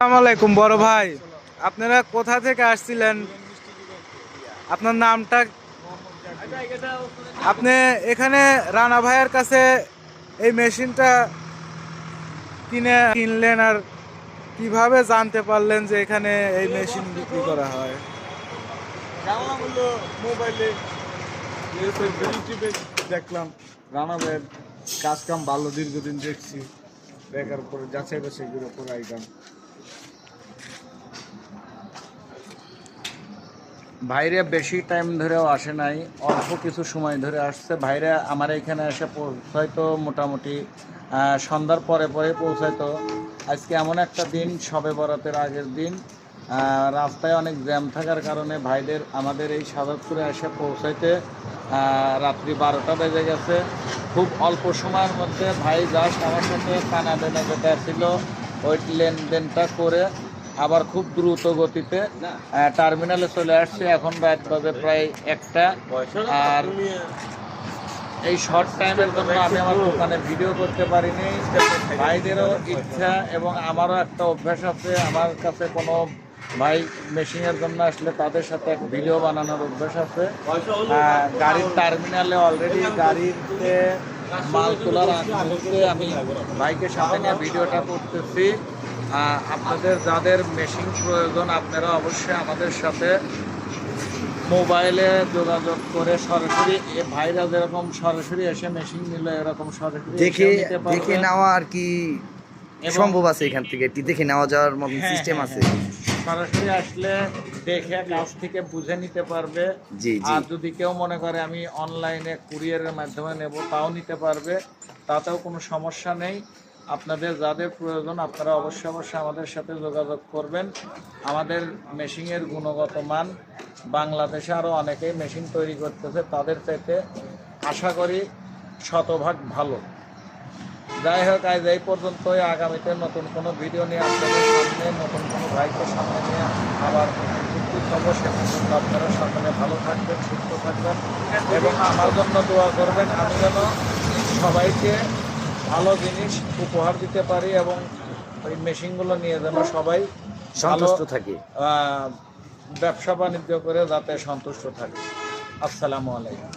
আলাইকুম, বড় ভাই। আপনারা কোথা থেকে আসছিলেন? আপনার নামটা? আপনি এখানে রানা ভাইয়ের কাছে এই মেশিনটা কিনে কিনলেন আর কীভাবে জানতে পারলেন যে এখানে এই মেশিন বিক্রি করা হয়? মোবাইলে দেখলাম রানা ভাইয়ের কাজ কাম ভালো, দীর্ঘদিন দেখছি। দেখার পরে যাচাই বাছাই করে পরে আইলাম। ভাইরে বেশি টাইম ধরেও আসে নাই, অল্প কিছু সময় ধরে আসছে। ভাইরা আমার এখানে এসে পৌঁছাইতো মোটামুটি সন্ধ্যার পরে পরে পৌঁছাইতো। আজকে এমন একটা দিন সবে বরাতের আগের দিন। রাস্তায় অনেক জ্যাম থাকার কারণে ভাইদের আমাদের এই সাজাদপুরে এসে পৌঁছাইতে রাত্রি বারোটা বেজে গেছে। খুব অল্প সময়ের মধ্যে ভাই জাস্ট আমার সাথে টানা দেনা যেটা ছিল, ওই লেনদেনটা করে আবার খুব দ্রুত গতিতে টার্মিনালে চলে আসছে। এখন রাত বাজে প্রায় একটা। আর এই শর্ট টাইমের জন্য আমি আমার দোকানে ভিডিও করতে পারিনি। ভাইদেরও ইচ্ছা এবং আমারও একটা অভ্যাস আছে। আমার কাছে কোনো ভাই মেশিনের জন্য আসলে তাদের সাথে এক ভিডিও বানানোর অভ্যাস আছে। গাড়ির টার্মিনালে অলরেডি গাড়িতে মাল তোলার আগ আমি বাইকে সাথে নিয়ে ভিডিওটা করতেছি। আপনাদের যাদের মেশিন প্রয়োজন আপনারা অবশ্যই আমাদের সাথে মোবাইলে যোগাযোগ করে সরাসরি ভাইরা যেরকম সরাসরি এসে মেশিন নিল এরকম সরাসরি দেখে দেখে নেওয়া আর কি সম্ভব আছে এখান থেকে। একটি দেখে নেওয়া যাওয়ার হ্যাঁ, সিস্টেম হ্যাঁ, আছে। হ্যাঁ। সরাসরি আসলে দেখে কাছ থেকে বুঝে নিতে পারবে। জি আর যদি কেউ মনে করে আমি অনলাইনে কুরিয়ারের মাধ্যমে নেব তাও নিতে পারবে। তাতেও কোনো সমস্যা নেই। আপনাদের যাদের প্রয়োজন, আপনারা অবশ্যই অবশ্যই আমাদের সাথে যোগাযোগ করবেন। আমাদের মেশিনের গুণগত মান, বাংলাদেশে আরও অনেকেই মেশিন তৈরি করতেছে, তাদের চাইতে আশা করি শতভাগ ভালো। যাই হোক, আজ এই পর্যন্তই। আগামীতে নতুন কোনো ভিডিও নিয়ে আপনাদের সামনে, নতুন কোনো ভাইকে সামনে নিয়ে আবার আপনারা সকলে ভালো থাকবেন, সুস্থ থাকবেন এবং আমার জন্য দোয়া করবেন। আমি যেন সবাইকে ভালো জিনিস উপহার দিতে পারি এবং ওই মেশিনগুলো নিয়ে যেন সবাই সন্তুষ্ট থাকি। ব্যবসা বাণিজ্য করে যাতে সন্তুষ্ট থাকে। আসসালামু আলাইকুম।